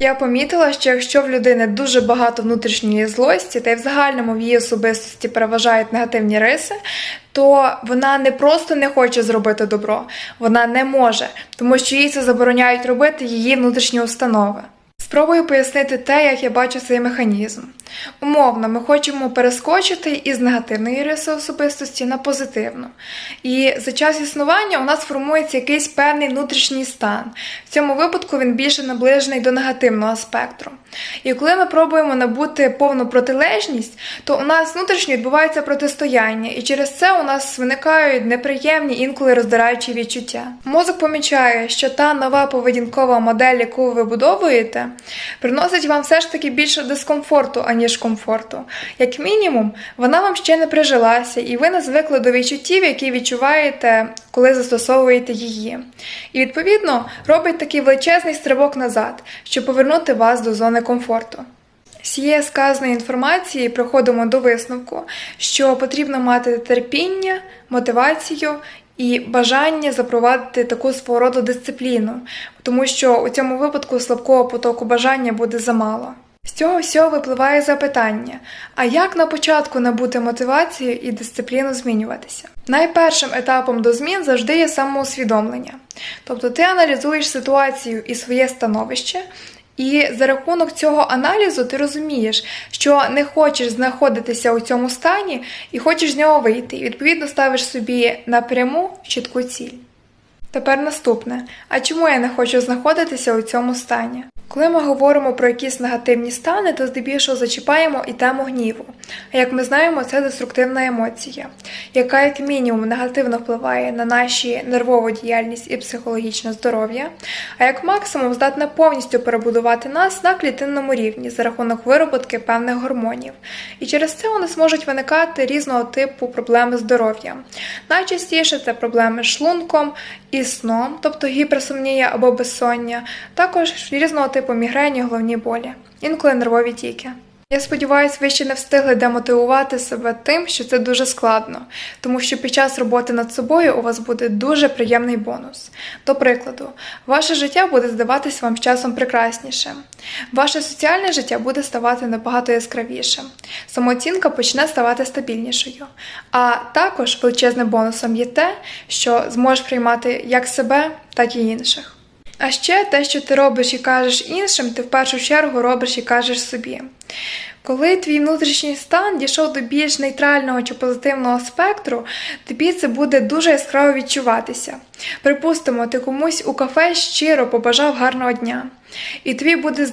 Я помітила, що якщо в людини дуже багато внутрішньої злості, та й в загальному в її особистості переважають негативні риси, то вона не просто не хоче зробити добро, вона не може, тому що їй це забороняють робити її внутрішні установи. Спробую пояснити те, як я бачу цей механізм. Умовно, ми хочемо перескочити із негативної риси особистості на позитивну. І за час існування у нас формується якийсь певний внутрішній стан. В цьому випадку він більше наближений до негативного спектру. І коли ми пробуємо набути повну протилежність, то у нас внутрішньо відбувається протистояння, і через це у нас виникають неприємні, інколи роздираючі відчуття. Мозок помічає, що та нова поведінкова модель, яку ви вибудовуєте, приносить вам все ж таки більше дискомфорту, аніж комфорту. Як мінімум, вона вам ще не прижилася, і ви не звикли до відчуттів, які відчуваєте, коли застосовуєте її. І відповідно робить такий величезний стрибок назад, щоб повернути вас до зони комфорту. З цієї сказаної інформації приходимо до висновку, що потрібно мати терпіння, мотивацію і бажання запровадити таку свого роду дисципліну, тому що у цьому випадку слабкого потоку бажання буде замало. З цього всього випливає запитання: а як на початку набути мотивацію і дисципліну змінюватися? Найпершим етапом до змін завжди є самоусвідомлення. Тобто ти аналізуєш ситуацію і своє становище, і за рахунок цього аналізу ти розумієш, що не хочеш знаходитися у цьому стані і хочеш з нього вийти. І відповідно ставиш собі напряму чітку ціль. Тепер наступне: а чому я не хочу знаходитися у цьому стані? Коли ми говоримо про якісь негативні стани, то здебільшого зачіпаємо і тему гніву. А як ми знаємо, це деструктивна емоція, яка як мінімум негативно впливає на наші нервову діяльність і психологічне здоров'я, а як максимум здатна повністю перебудувати нас на клітинному рівні за рахунок вироботки певних гормонів. І через це у нас можуть виникати різного типу проблеми з здоров'ям. Найчастіше це проблеми з шлунком і сном, тобто гіперсомнія або безсоння, також різного типу мігрені, головні болі, інколи нервові тіки. Я сподіваюся, ви ще не встигли демотивувати себе тим, що це дуже складно, тому що під час роботи над собою у вас буде дуже приємний бонус. До прикладу, ваше життя буде здаватись вам з часом прекраснішим, ваше соціальне життя буде ставати набагато яскравішим, самооцінка почне ставати стабільнішою. А також величезним бонусом є те, що зможеш приймати як себе, так і інших. А ще те, що ти робиш і кажеш іншим, ти в першу чергу робиш і кажеш собі. Коли твій внутрішній стан дійшов до більш нейтрального чи позитивного спектру, тобі це буде дуже яскраво відчуватися. Припустимо, ти комусь у кафе щиро побажав гарного дня, і тобі буде